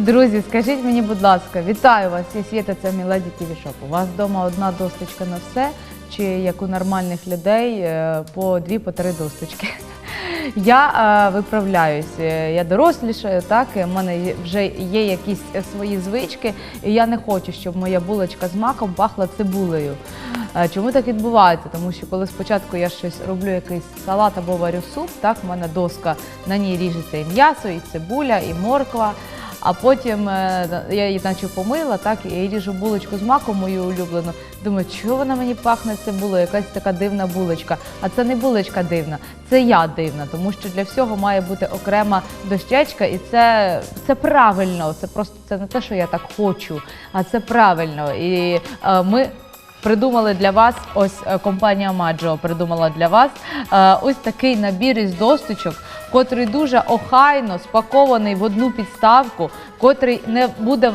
Друзі, скажіть мені, будь ласка, вітаю вас, я Свєта, це Міладі ТВ Шоп. У вас вдома одна досточка на все, чи як у нормальних людей е, по дві, по три досточки? Я е, виправляюсь, е, я дорослішаю, так, і в мене вже є якісь свої звички, і я не хочу, щоб моя булочка з маком пахла цибулею. Чому так відбувається? Тому що коли спочатку я щось роблю якийсь салат або варю суп, так, в мене доска, на ній ріжеться і м'ясо, і цибуля, і морква. А потім е, я її наче помила, так і ріжу булочку з маком мою улюблену. Думаю, чого вона мені пахне цибулею, якась така дивна булочка. А це не булочка дивна, це я дивна, тому що для всього має бути окрема дощечка, і це, це правильно. Це просто це не те, що я так хочу, а це правильно. І е, ми. Придумали для вас, ось е, компанія Маджо придумала для вас е, ось такий набір із досточок, котрий дуже охайно спакований в одну підставку, котрий не буде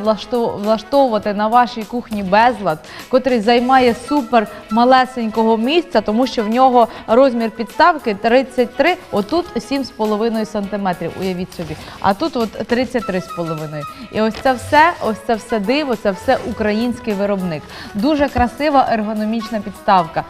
влаштовувати на вашій кухні безлад, котрий займає супер малесенького місця, тому що в нього розмір підставки 33, отут 7,5 см, уявіть собі. А тут от 33,5. І ось це все, ось це все диво, це все український виробник. Дуже красива ергономічна підставка,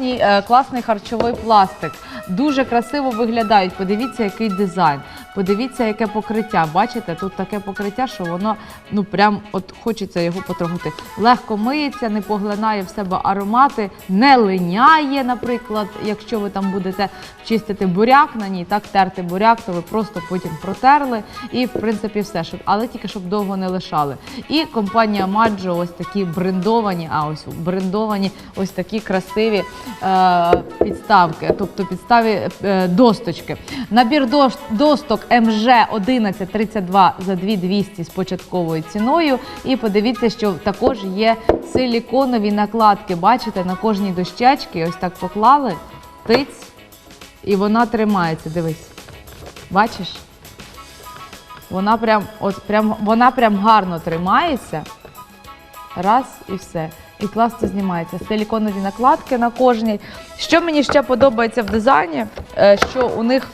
е, класний харчовий пластик. Дуже красиво виглядають. Подивіться, який дизайн. Подивіться, яке покриття. Бачите, тут таке покриття, що воно ну прям от хочеться його потрогати. Легко миється, не поглинає в себе аромати, не линяє, наприклад, якщо ви там будете чистити буряк на ній, так терти буряк, то ви просто потім протерли і в принципі все, щоб але тільки щоб довго не лишали. І компанія Маджо ось такі брендовані, а ось брендовані ось такі красиві е, підставки, тобто підставі е, досточки. Набір досток МЖ 1132 за 2200 з початковою ціною. І подивіться, що також є силіконові накладки. Бачите, на кожній дощечці ось так поклали, тиць, і вона тримається. Дивись. Бачиш? Вона прям, от прям, вона прям гарно тримається. Раз і все. І класно знімається. Силіконові накладки на кожній. Що мені ще подобається в дизайні, е, що у них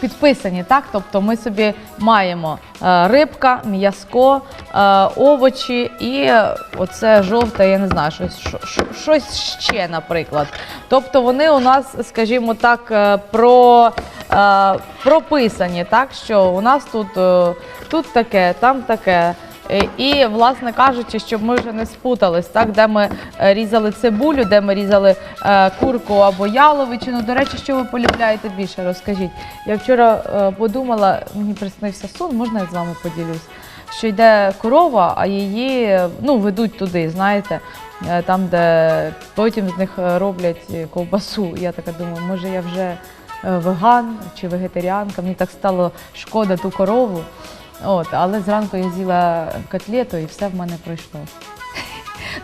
підписані, так? Тобто ми собі маємо е, рибка, м'язко, е, овочі і оце жовте, я не знаю, щось, що- що- щось ще, наприклад. Тобто вони у нас, скажімо так, е, про, прописані, так? Що у нас тут, тут таке, там таке. Е, І, власне кажучи, щоб ми вже не спутались, так, де ми е, різали цибулю, де ми різали е, курку або яловичину. До речі, що ви полюбляєте більше, розкажіть. Я вчора подумала, мені приснився сон, можна я з вами поділюсь, що йде корова, а її ну, ведуть туди, знаєте, там, де потім з них роблять ковбасу. Я така думаю, може я вже веган чи вегетаріанка, мені так стало шкода ту корову. От, але зранку я з'їла котлету і все в мене пройшло.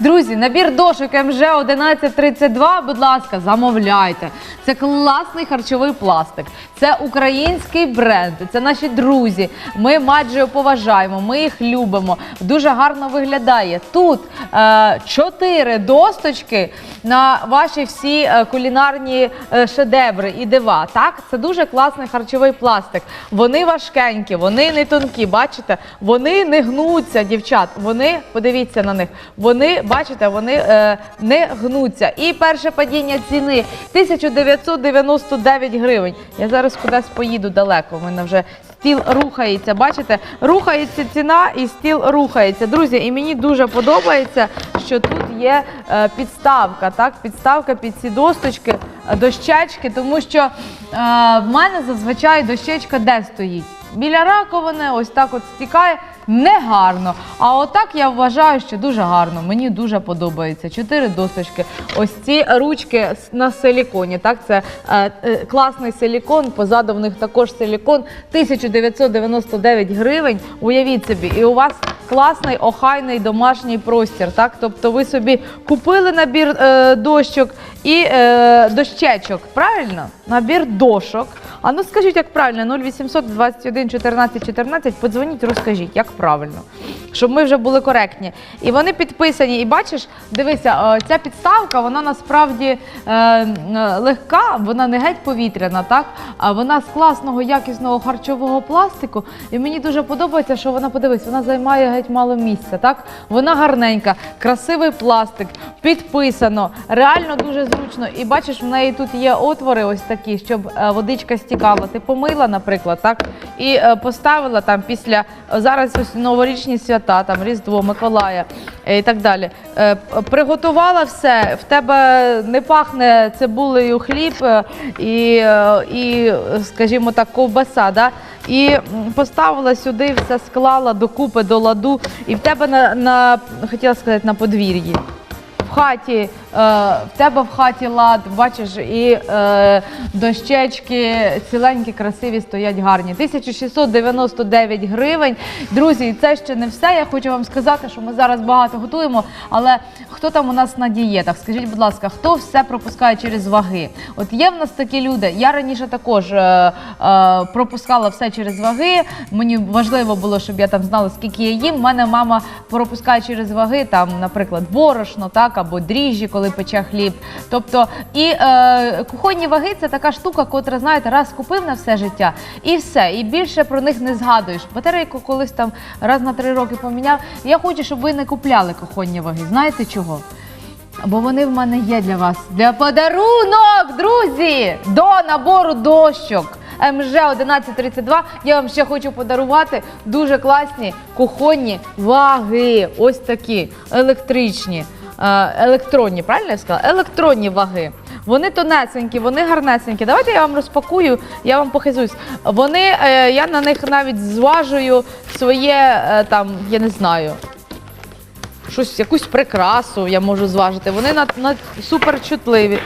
Друзі, набір дошок МЖ 1132, будь ласка, замовляйте. Це класний харчовий пластик. Це український бренд, це наші друзі. Ми Маджио поважаємо, ми їх любимо. Дуже гарно виглядає. Тут е, чотири досточки на ваші всі е, кулінарні е, шедеври і дива. Так, це дуже класний харчовий пластик. Вони важкенькі, вони не тонкі. Бачите, вони не гнуться, дівчат. Вони подивіться на них. Вони, бачите, вони е, не гнуться. І перше падіння ціни 1999 гривень. Я зараз кудись поїду далеко. У мене вже стіл рухається. Бачите, рухається ціна і стіл рухається. Друзі, і мені дуже подобається, що тут є е, підставка. Так, підставка під ці досточки, е, дощечки, тому що е, в мене зазвичай дощечка де стоїть? Біля раковини, ось так от стікає. Негарно. А отак я вважаю, що дуже гарно. Мені дуже подобається. Чотири досточки. Ось ці ручки на силіконі. Так, це е, е, класний силікон. Позаду в них також силікон. 1999 гривень. Уявіть собі, і у вас класний охайний домашній простір. Так, тобто ви собі купили набір е, дощок і е, дощечок. Правильно? Набір дошок. А ну скажіть, як правильно, 0800 21 14 14, подзвоніть, розкажіть, як правильно. Щоб ми вже були коректні. І вони підписані. І бачиш, дивися, е, ця підставка, вона насправді е, легка, вона не геть повітряна, так? А вона з класного якісного харчового пластику. І мені дуже подобається, що вона, подивись, вона займає геть мало місця, так? Вона гарненька, красивий пластик, підписано, реально дуже зручно. І бачиш, в неї тут є отвори ось такі, щоб е, водичка стікала. Ти помила, наприклад, так? І е, поставила там після зараз ось новорічні свята, там Різдво, Миколая е, і так далі. Е, Приготувала все, в тебе не пахне цибулею хліб е, і, е, і е, скажімо так, ковбаса. Да? І поставила сюди, все склала докупи до ладу, і в тебе на, на хотіла сказати на подвір'ї. В хаті, е, в тебе в хаті лад, бачиш, і е, дощечки ціленькі, красиві, стоять гарні. 1699 гривень. Друзі, це ще не все. Я хочу вам сказати, що ми зараз багато готуємо. Але хто там у нас на дієтах? Скажіть, будь ласка, хто все пропускає через ваги? От є в нас такі люди. Я раніше також е, е, пропускала все через ваги. Мені важливо було, щоб я там знала, скільки я їм. У мене мама пропускає через ваги, там, наприклад, борошно, так або дріжджі, коли пече хліб. Тобто, і е, кухонні ваги це така штука, котра, знаєте, раз купив на все життя, і все. І більше про них не згадуєш. Батарейку колись там раз на три роки поміняв. Я хочу, щоб ви не купляли кухонні ваги. Знаєте чого? Бо вони в мене є для вас. Для подарунок, друзі! До набору дощок. МЖ 1132. Я вам ще хочу подарувати дуже класні кухонні ваги. Ось такі електричні, електронні, правильно я сказала? Електронні ваги. Вони тонесенькі, вони гарнесенькі. Давайте я вам розпакую, я вам похизуюсь. Вони, е, я на них навіть зважую своє е, там, я не знаю, щось, якусь прикрасу я можу зважити. Вони на, на супер чутливі.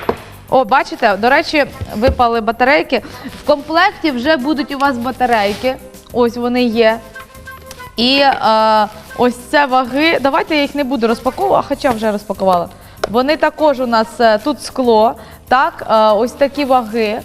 О, бачите, до речі, випали батарейки. В комплекті вже будуть у вас батарейки. Ось вони є. І е, ось це ваги. Давайте я їх не буду розпаковувати, хоча вже розпакувала. Вони також у нас е, тут скло. Так, е, ось такі ваги.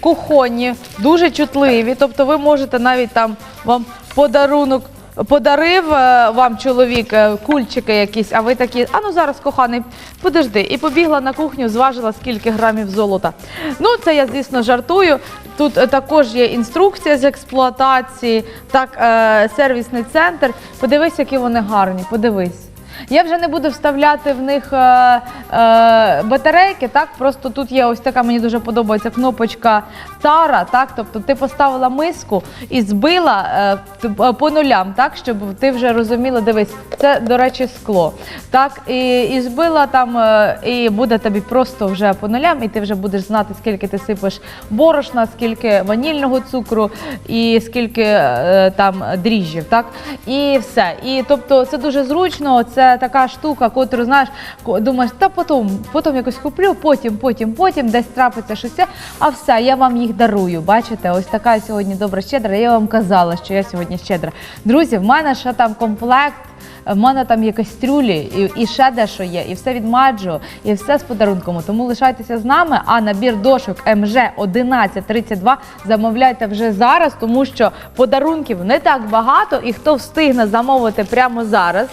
Кухонні, дуже чутливі. Тобто ви можете навіть там вам подарунок подарив е, вам чоловік е, кульчики якісь, а ви такі, а ну зараз, коханий, подожди. І побігла на кухню, зважила скільки грамів золота. Ну, це я, звісно, жартую. Тут е, також є інструкція з експлуатації, так, сервісний центр. Подивись, які вони гарні, подивись. Я вже не буду вставляти в них е, е, батарейки, так просто тут є ось така, мені дуже подобається кнопочка тара, так, тобто ти поставила миску і збила е, по нулям, так, щоб ти вже розуміла, дивись, це, до речі, скло. Так, і, збила там, і буде тобі просто вже по нулям, і ти вже будеш знати, скільки ти сипеш борошна, скільки ванільного цукру і скільки там дріжджів, так, і все. І тобто це дуже зручно, це така штука, котру знаєш, думаєш, та потім, потім якось куплю, потім, потім, потім, десь трапиться щось. А все, я вам їх дарую. Бачите, ось така сьогодні добра щедра. Я вам казала, що я сьогодні щедра. Друзі, в мене ще там комплект. В мене там є кастрюлі і, і ще дещо є, і все від Маджо, і все з подарунком. Тому лишайтеся з нами. А набір дошок МЖ 1132 замовляйте вже зараз, тому що подарунків не так багато, і хто встигне замовити прямо зараз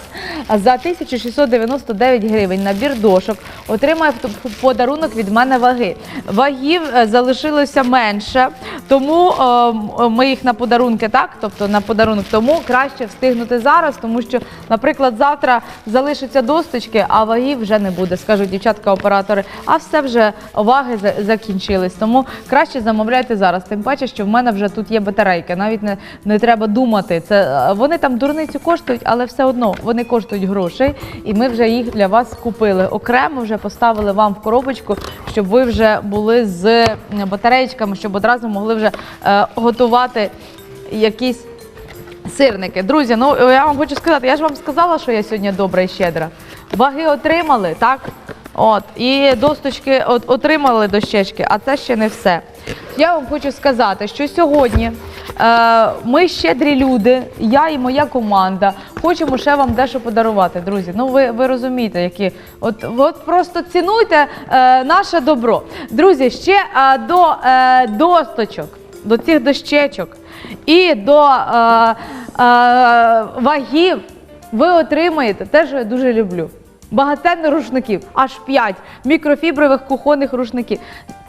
за 1699 гривень набір дошок отримає подарунок від мене ваги. Вагів е, залишилося менше, тому е, ми їх на подарунки, так, тобто на подарунок, тому краще встигнути зараз, тому що, наприклад, завтра залишаться досточки, а вагів вже не буде, скажуть дівчатка-оператори. А все вже ваги за- закінчились. Тому краще замовляйте зараз. Тим паче, що в мене вже тут є батарейки. Навіть не, не треба думати. Це е, вони там дурницю коштують, але все одно вони коштують грошей, і ми вже їх для вас купили. Окремо вже поставили вам в коробочку, щоб ви вже були з батареєчками, щоб одразу могли вже е, готувати якісь сирники. Друзі, ну я вам хочу сказати, я ж вам сказала, що я сьогодні добра і щедра. Ваги отримали, так? От, і досточки от, отримали дощечки, а це ще не все. Я вам хочу сказати, що сьогодні е, ми щедрі люди, я і моя команда, хочемо ще вам дещо подарувати, друзі. Ну ви, ви розумієте, які от, от просто цінуйте е, наше добро. Друзі, ще е, до е, досточок, до цих дощечок і до е, вагів ви отримаєте те, що я дуже люблю. Багатенно рушників, аж 5 мікрофібрових кухонних рушників.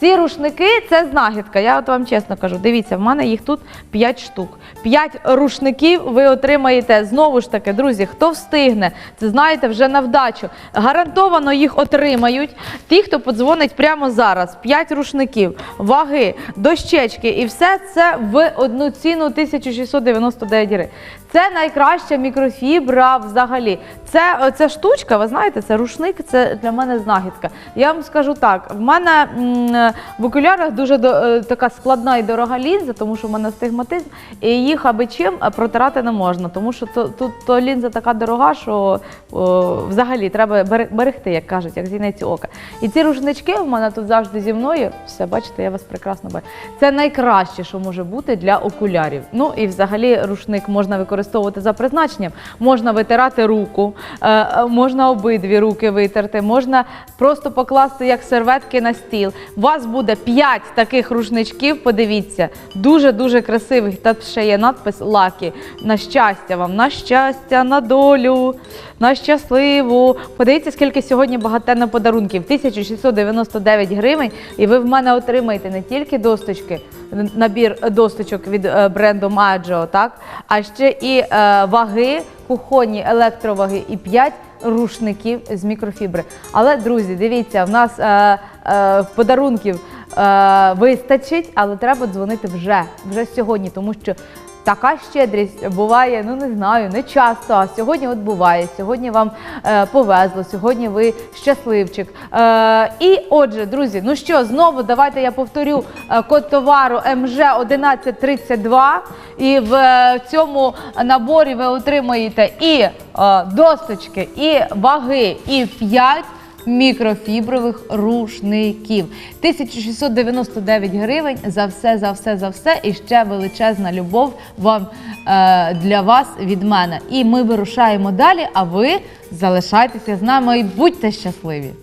Ці рушники це знахідка. Я от вам чесно кажу. Дивіться, в мене їх тут 5 штук. 5 рушників ви отримаєте знову ж таки, друзі. Хто встигне, це знаєте вже на вдачу. Гарантовано їх отримають. Ті, хто подзвонить прямо зараз. 5 рушників, ваги, дощечки, і все це в одну ціну 1699 гривень. Це найкраща мікрофібра взагалі. Це ця штучка, ви знаєте, це рушник, це для мене знахідка. Я вам скажу так: в мене в окулярах дуже до, е, така складна і дорога лінза, тому що в мене стигматизм, і їх аби чим е, протирати не можна, тому що то, тут то лінза така дорога, що о, взагалі треба берегти, як кажуть, як зіниці ока. І ці рушнички в мене тут завжди зі мною. Все, бачите, я вас прекрасно бачу. Це найкраще, що може бути для окулярів. Ну і взагалі рушник можна використовувати за призначенням. Можна витирати руку, е, можна обидві руки витерти, можна просто покласти як серветки на стіл. У вас буде 5 таких рушничків. Подивіться, дуже дуже красивих. Та ще є надпис Лакі. На щастя вам, на щастя, на долю, на щасливу. Подивіться, скільки сьогодні багатенно подарунків. 1699 гривень. І ви в мене отримаєте не тільки досточки, набір досточок від е, бренду Маджо, так, а ще і е, ваги, кухонні електроваги і 5 рушників з мікрофібри. Але, друзі, дивіться, в нас е, е, подарунків е, вистачить, але треба дзвонити вже, вже сьогодні, тому що така щедрість буває, ну не знаю, не часто. А сьогодні от буває. Сьогодні вам е, повезло, сьогодні ви щасливчик. Е, і отже, друзі, ну що, знову давайте я повторю е, код товару МЖ 1132. І в е, цьому наборі ви отримаєте і е, досточки, і ваги, і 5 мікрофібрових рушників. 1699 гривень за все, за все, за все. І ще величезна любов вам е, для вас від мене. І ми вирушаємо далі, а ви залишайтеся з нами і будьте щасливі!